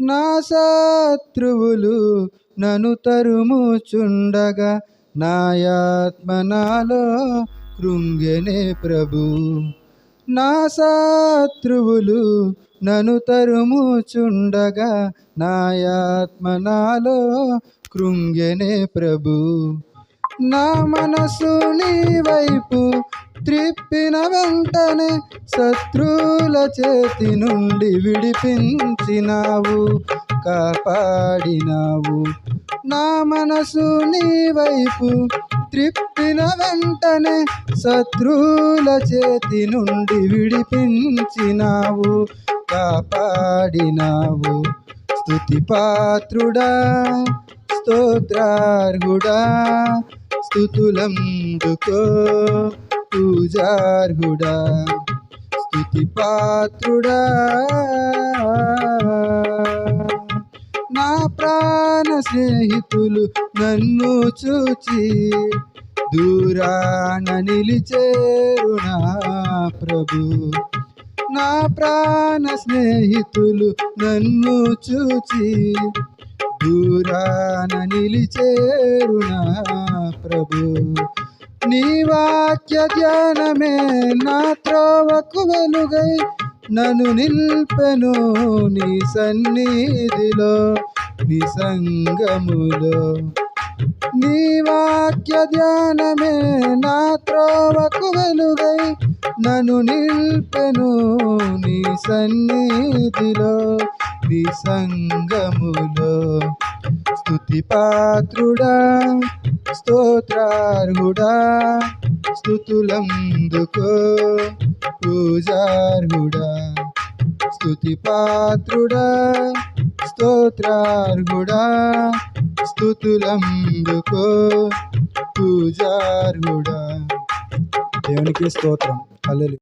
నా శత్రువులు నను తరుముచుండగా నాయాత్మ నాలో కృంగెనే ప్రభు. నా శత్రువులు నను తరుముచుండగా నాయాత్మ నాలో కృంగెనే ప్రభు. నా మనసు నీ వైపు త్రిప్పిన వెంటనే శత్రువుల చేతి నుండి విడిపించినావు కాపాడినావు. నా మనసు నీ వైపు త్రిప్పిన వెంటనే శత్రువుల చేతి నుండి విడిపించినావు కాపాడినావు. స్తుతిపాత్రుడా స్తోత్రార్హుడా స్థుతులందుకో పూజార్హుడా స్తుతిపాత్రుడా. నా ప్రాణ స్నేహితులు నన్ను చూచి దూరాన నిలిచేరునా ప్రభు. నా ప్రాణ స్నేహితులు నన్ను చూచి దూరాన నిలిచేరునా ప్రభు. నీ వాక్య ధ్యానమే నా త్రోవకు వెలుగై నన్ను నిల్పెను నీ సన్నిధిలో నీ సంగములో. నీ వాక్య ధ్యానమే నా త్రోవకు వెలుగై నన్ను నిల్పెను నీ సన్నిధిలో నీ సంగములో. స్తుతిపాత్రుడా స్తోత్రార్హుడా స్థుతులందుకో పూజార్హుడా. స్తుతిపాత్రుడా స్తోత్రార్హుడా స్థుతులందుకో పూజార్హుడా. దేవునికి స్తోత్రం. అల్లెలు